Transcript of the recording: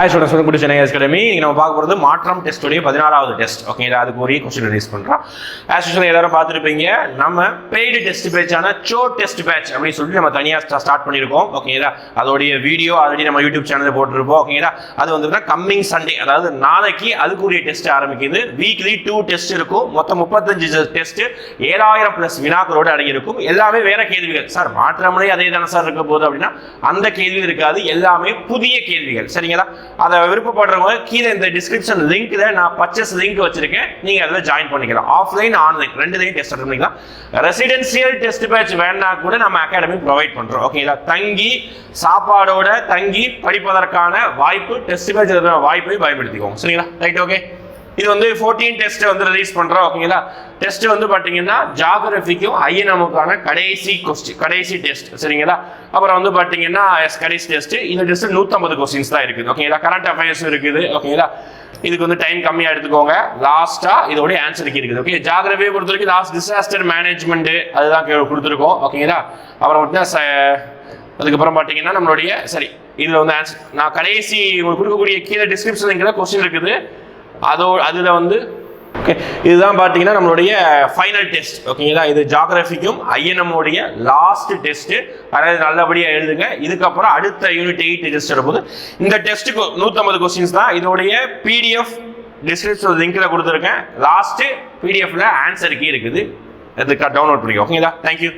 Hi students வந்து to Chennai Academy இன்னைக்கு நம்ம பார்க்க போகிறது மாற்றம் டெஸ்ட்டுடைய பதினாறாவது டெஸ்ட் ஓகேங்களா அதுக்கு ஒரே கொஸ்டின் ரிலீஸ் பண்ணுறோம் ஆஸ் யூஸ்வல் எல்லாரும் பார்த்துருப்பீங்க நம்ம பெய்டு டெஸ்ட் பேட்சான சோ டெஸ்ட் பேட்ச் அப்படின்னு சொல்லிட்டு நம்ம தனியாக ஸ்டார்ட் பண்ணியிருக்கோம். ஓகேங்களா அதோடைய வீடியோ ஆல்ரெடி நம்ம யூடியூப் சேனலில் போட்டிருப்போம். ஓகேங்களா அது வந்து கம்மிங் சண்டே அதாவது நாளைக்கு அதுக்குரிய டெஸ்ட் ஆரம்பிக்குது. வீக்லி டூ டெஸ்ட் இருக்கும். மொத்தம் முப்பத்தஞ்சு டெஸ்ட் ஏழாயிரம் பிளஸ் வினாக்களோடு அடங்கியிருக்கும். எல்லாமே வேற கேள்விகள். சார் மாற்றமுறை அதே தானே சார் இருக்க போகுது அப்படின்னா அந்த கேள்வி இருக்காது. எல்லாமே புதிய கேள்விகள். சரிங்களா? அதை விருப்பப்படுறவங்க கீழே இந்த டிஸ்கிரிப்ஷன் லிங்க்ல நான் பர்ச்சேஸ் லிங்க் வச்சிருக்கேன். நீங்க அதில் ஜாயின் பண்ணிக்கலாம். ஆஃப்லைன் ஆன்லைன் ரெண்டுலையும் டெஸ்ட் அட்டன் பண்ணிக்கலாம். ரெசிடென்சியல் டெஸ்ட் பேட்ச் வேணா கூட நம்ம அகாடமி ப்ரொவைட் பண்றோம். ஓகேங்களா தங்கி சாப்பாடோட தங்கி படிப்பதற்கான வாய்ப்பு டெஸ்ட் பேட்ச் வாய்ப்பை பயன்படுத்திக்கோங்க. சரிங்களா? ரைட் ஓகே இது வந்து ஃபோர்டீன் டெஸ்ட் வந்து ரிலீஸ் பண்றோம் ஓகேங்களா? டெஸ்ட் வந்து பாத்தீங்கன்னா ஜாகிரபிக்கும் ஐஎன்எமுக்கான கடைசி கொஸ்டின் கடைசி டெஸ்ட் சரிங்களா? அப்புறம் வந்து பாத்தீங்கன்னா எஸ் கடைசி டெஸ்ட் இந்த டெஸ்ட் நூற்றம்பது கொஸ்டின்ஸ் தான் இருக்குது ஓகேங்களா? கரண்ட் அஃபேர்ஸ் இருக்குது ஓகேங்களா? இதுக்கு வந்து டைம் கம்மியா எடுத்துக்கோங்க. லாஸ்டா இதோட ஆன்சருக்கு இருக்குது ஓகே? ஜாகிரபியை பொறுத்த வரைக்கும் லாஸ்ட் டிசாஸ்டர் மேனேஜ்மெண்ட் அதுதான் கொடுத்துருக்கோம் ஓகேங்களா? அப்புறம் பார்த்தீங்கன்னா ச- அதுக்கப்புறம் பார்த்தீங்கன்னா நம்மளுடைய சரி இதில் வந்து ஆன்சர் நான் கடைசி உங்களுக்கு கொடுக்கக்கூடிய கீழே டிஸ்கிரிப்ஷன் கொஸ்டின் இருக்குது. அதோ அதில் வந்து ஓகே இதுதான் பார்த்தீங்கன்னா நம்மளுடைய ஃபைனல் டெஸ்ட் ஓகேங்களா இது ஜாகிரபிக்கும் ஐஎன்எம்ஓடைய லாஸ்ட் டெஸ்ட்டு அதாவது நல்லபடியாக எழுதுங்க. இதுக்கப்புறம் அடுத்த யூனிட் எயிட் டெஸ்ட் வரும்போது இந்த டெஸ்ட்டுக்கு நூற்றம்பது கொஸ்டின்ஸ் தான். இதோடைய பிடிஎஃப் டிஸ்கிரிப்ஷன் லிங்கில் கொடுத்துருக்கேன். லாஸ்ட்டு பிடிஎஃப்ல ஆன்சர் கீ இருக்குது. அதுக்கு டவுன்லோட் பண்ணிக்கோ. ஓகேங்களா தேங்க்யூ